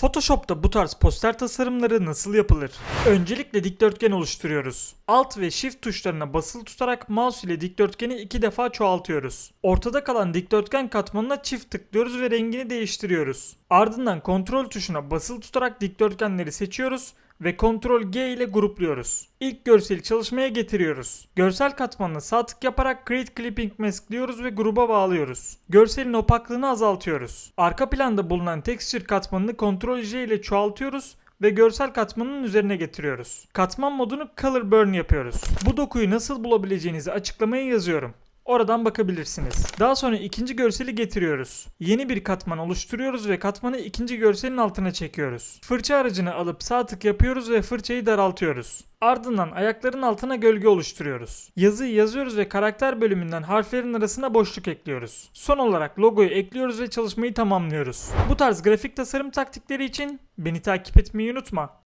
Photoshop'ta bu tarz poster tasarımları nasıl yapılır? Öncelikle dikdörtgen oluşturuyoruz. Alt ve Shift tuşlarına basılı tutarak mouse ile dikdörtgeni iki defa çoğaltıyoruz. Ortada kalan dikdörtgen katmanına çift tıklıyoruz ve rengini değiştiriyoruz. Ardından kontrol tuşuna basılı tutarak dikdörtgenleri seçiyoruz ve Ctrl G ile grupluyoruz. İlk görseli çalışmaya getiriyoruz. Görsel katmanına sağ tık yaparak Create Clipping Mask diyoruz ve gruba bağlıyoruz. Görselin opaklığını azaltıyoruz. Arka planda bulunan texture katmanını Ctrl J ile çoğaltıyoruz ve görsel katmanın üzerine getiriyoruz. Katman modunu Color Burn yapıyoruz. Bu dokuyu nasıl bulabileceğinizi açıklamaya yazıyorum. Oradan bakabilirsiniz. Daha sonra ikinci görseli getiriyoruz. Yeni bir katman oluşturuyoruz ve katmanı ikinci görselin altına çekiyoruz. Fırça aracını alıp sağ tık yapıyoruz ve fırçayı daraltıyoruz. Ardından ayakların altına gölge oluşturuyoruz. Yazıyı yazıyoruz ve karakter bölümünden harflerin arasına boşluk ekliyoruz. Son olarak logoyu ekliyoruz ve çalışmayı tamamlıyoruz. Bu tarz grafik tasarım taktikleri için beni takip etmeyi unutma.